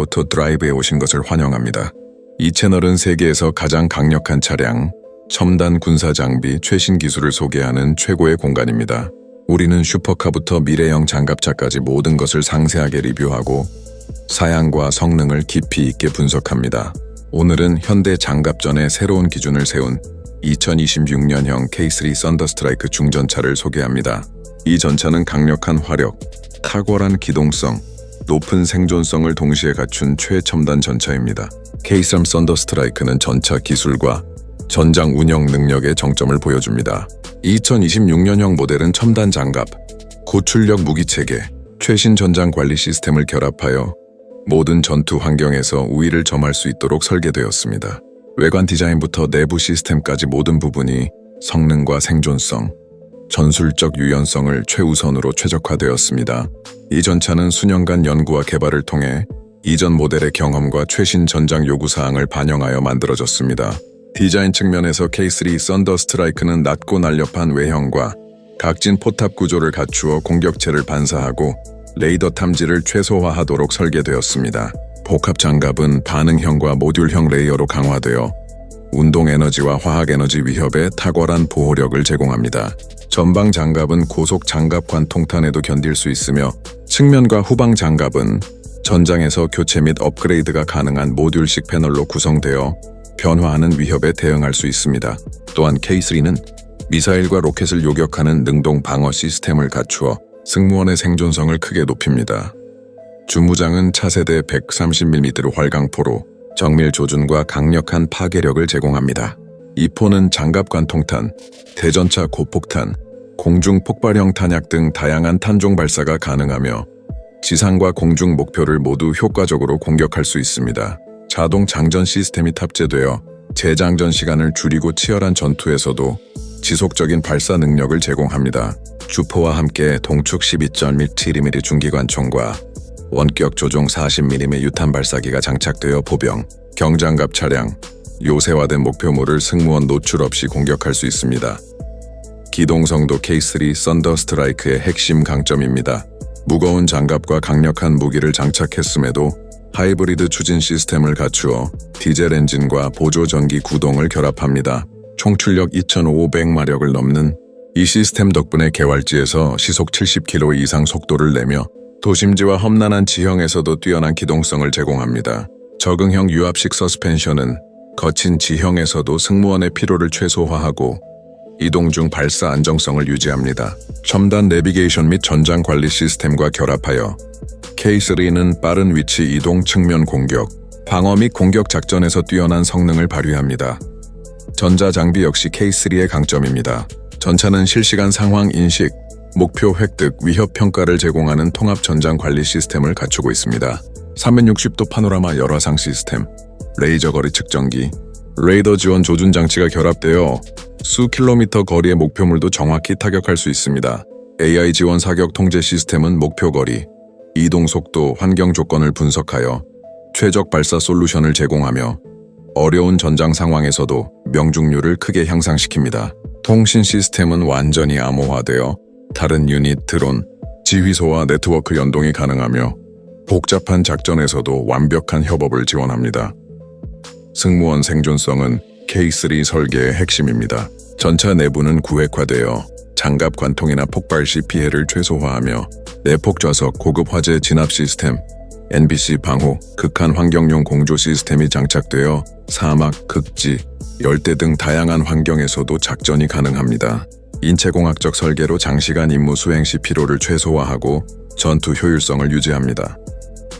아우토 드라이브에 오신 것을 환영합니다. 이 채널은 세계에서 가장 강력한 차량, 첨단 군사 장비, 최신 기술을 소개하는 최고의 공간입니다. 우리는 슈퍼카부터 미래형 장갑차까지 모든 것을 상세하게 리뷰하고 사양과 성능을 깊이 있게 분석합니다. 오늘은 현대 장갑전의 새로운 기준을 세운 2026년형 K3 썬더스트라이크 중전차를 소개합니다. 이 전차는 강력한 화력, 탁월한 기동성, 높은 생존성을 동시에 갖춘 최첨단 전차입니다. K3 썬더스트라이크는 전차 기술과 전장 운영 능력의 정점을 보여줍니다. 2026년형 모델은 첨단 장갑, 고출력 무기 체계, 최신 전장 관리 시스템을 결합하여 모든 전투 환경에서 우위를 점할 수 있도록 설계되었습니다. 외관 디자인부터 내부 시스템까지 모든 부분이 성능과 생존성, 전술적 유연성을 최우선으로 최적화되었습니다. 이 전차는 수년간 연구와 개발을 통해 이전 모델의 경험과 최신 전장 요구사항을 반영하여 만들어졌습니다. 디자인 측면에서 K3 썬더 스트라이크는 낮고 날렵한 외형과 각진 포탑 구조를 갖추어 공격체를 반사하고 레이더 탐지를 최소화하도록 설계되었습니다. 복합 장갑은 반응형과 모듈형 레이어로 강화되어 운동 에너지와 화학 에너지 위협에 탁월한 보호력을 제공합니다. 전방 장갑은 고속 장갑 관통탄에도 견딜 수 있으며 측면과 후방 장갑은 전장에서 교체 및 업그레이드가 가능한 모듈식 패널로 구성되어 변화하는 위협에 대응할 수 있습니다. 또한 K3는 미사일과 로켓을 요격하는 능동 방어 시스템을 갖추어 승무원의 생존성을 크게 높입니다. 주무장은 차세대 130mm 활강포로 정밀 조준과 강력한 파괴력을 제공합니다. 이 포는 장갑 관 통탄, 대전차 고폭탄, 공중 폭발형 탄약 등 다양한 탄종 발사가 가능하며 지상과 공중 목표를 모두 효과적으로 공격할 수 있습니다. 자동 장전 시스템이 탑재되어 재장전 시간을 줄이고 치열한 전투에서도 지속적인 발사 능력을 제공합니다. 주포와 함께 동축 12.1mm 중기관총과 원격 조종 40mm 유탄 발사기가 장착되어 보병, 경장갑 차량, 요새화된 목표물을 승무원 노출 없이 공격할 수 있습니다. 기동성도 K3 썬더 스트라이크의 핵심 강점입니다. 무거운 장갑과 강력한 무기를 장착했음에도 하이브리드 추진 시스템을 갖추어 디젤 엔진과 보조 전기 구동을 결합합니다. 총 출력 2,500마력을 넘는 이 시스템 덕분에 개활지에서 시속 70km 이상 속도를 내며 도심지와 험난한 지형에서도 뛰어난 기동성을 제공합니다. 적응형 유압식 서스펜션은 거친 지형에서도 승무원의 피로를 최소화하고 이동 중 발사 안정성을 유지합니다. 첨단 내비게이션 및 전장 관리 시스템과 결합하여 K3는 빠른 위치 이동 측면 공격, 방어 및 공격 작전에서 뛰어난 성능을 발휘합니다. 전자 장비 역시 K3의 강점입니다. 전차는 실시간 상황 인식, 목표 획득, 위협 평가를 제공하는 통합 전장 관리 시스템을 갖추고 있습니다. 360도 파노라마 열화상 시스템, 레이저 거리 측정기, 레이더 지원 조준 장치가 결합되어 수 킬로미터 거리의 목표물도 정확히 타격할 수 있습니다. AI 지원 사격 통제 시스템은 목표 거리, 이동 속도, 환경 조건을 분석하여 최적 발사 솔루션을 제공하며 어려운 전장 상황에서도 명중률을 크게 향상시킵니다. 통신 시스템은 완전히 암호화되어 다른 유닛, 드론, 지휘소와 네트워크 연동이 가능하며 복잡한 작전에서도 완벽한 협업을 지원합니다. 승무원 생존성은 K3 설계의 핵심입니다. 전차 내부는 구획화되어 장갑 관통이나 폭발 시 피해를 최소화하며 내폭 좌석 고급 화재 진압 시스템, NBC 방호, 극한 환경용 공조 시스템이 장착되어 사막, 극지, 열대 등 다양한 환경에서도 작전이 가능합니다. 인체공학적 설계로 장시간 임무 수행 시 피로를 최소화하고 전투 효율성을 유지합니다.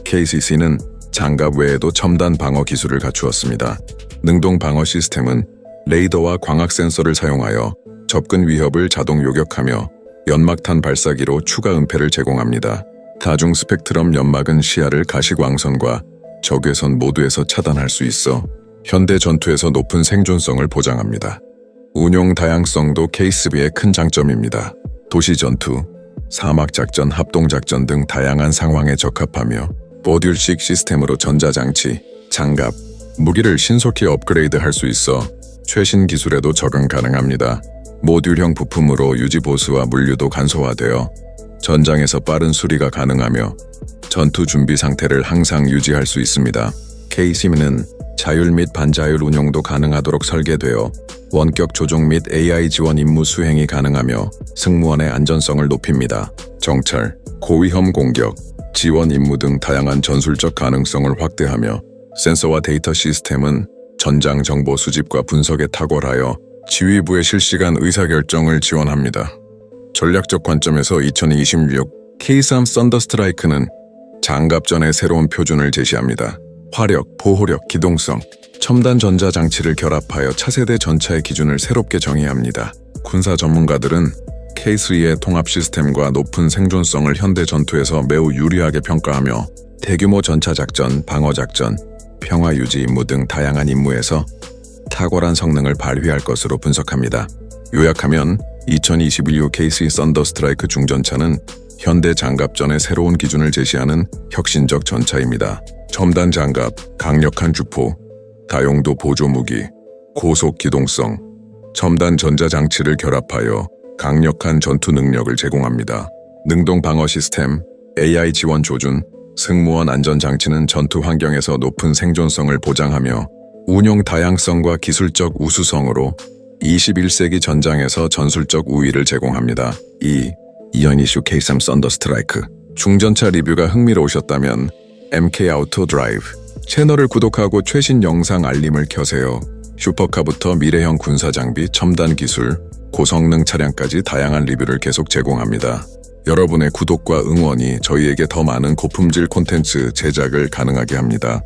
KCC는 장갑 외에도 첨단 방어 기술을 갖추었습니다. 능동 방어 시스템은 레이더와 광학 센서를 사용하여 접근 위협을 자동 요격하며 연막탄 발사기로 추가 은폐를 제공합니다. 다중 스펙트럼 연막은 시야를 가시광선과 적외선 모두에서 차단할 수 있어 현대 전투에서 높은 생존성을 보장합니다. 운용 다양성도 케이스비의 큰 장점입니다. 도시 전투, 사막 작전, 합동 작전 등 다양한 상황에 적합하며 모듈식 시스템으로 전자장치, 장갑, 무기를 신속히 업그레이드 할 수 있어 최신 기술에도 적응 가능합니다. 모듈형 부품으로 유지 보수와 물류도 간소화되어 전장에서 빠른 수리가 가능하며 전투 준비 상태를 항상 유지할 수 있습니다. K-시민은 자율 및 반자율 운용도 가능하도록 설계되어 원격 조종 및 AI 지원 임무 수행이 가능하며 승무원의 안전성을 높입니다. 정찰, 고위험 공격, 지원 임무 등 다양한 전술적 가능성을 확대하며 센서와 데이터 시스템은 전장 정보 수집과 분석에 탁월하여 지휘부의 실시간 의사결정을 지원합니다. 전략적 관점에서 2026 K3 썬더스트라이크는 장갑전의 새로운 표준을 제시합니다. 화력, 보호력, 기동성, 첨단 전자 장치를 결합하여 차세대 전차의 기준을 새롭게 정의합니다. 군사 전문가들은 K3의 통합 시스템과 높은 생존성을 현대 전투에서 매우 유리하게 평가하며 대규모 전차 작전, 방어 작전, 평화 유지 임무 등 다양한 임무에서 탁월한 성능을 발휘할 것으로 분석합니다. 요약하면 2021 K3 썬더 스트라이크 중전차는 현대 장갑전의 새로운 기준을 제시하는 혁신적 전차입니다. 첨단 장갑, 강력한 주포, 다용도 보조 무기, 고속 기동성, 첨단 전자 장치를 결합하여 강력한 전투 능력을 제공합니다. 능동 방어 시스템, AI 지원 조준, 승무원 안전 장치는 전투 환경에서 높은 생존성을 보장하며 운용 다양성과 기술적 우수성으로 21세기 전장에서 전술적 우위를 제공합니다. 2. 이연이슈 K3 썬더 스트라이크 중전차 리뷰가 흥미로우셨다면 MK 아우토 드라이브 채널을 구독하고 최신 영상 알림을 켜세요. 슈퍼카부터 미래형 군사 장비, 첨단 기술, 고성능 차량까지 다양한 리뷰를 계속 제공합니다. 여러분의 구독과 응원이 저희에게 더 많은 고품질 콘텐츠 제작을 가능하게 합니다.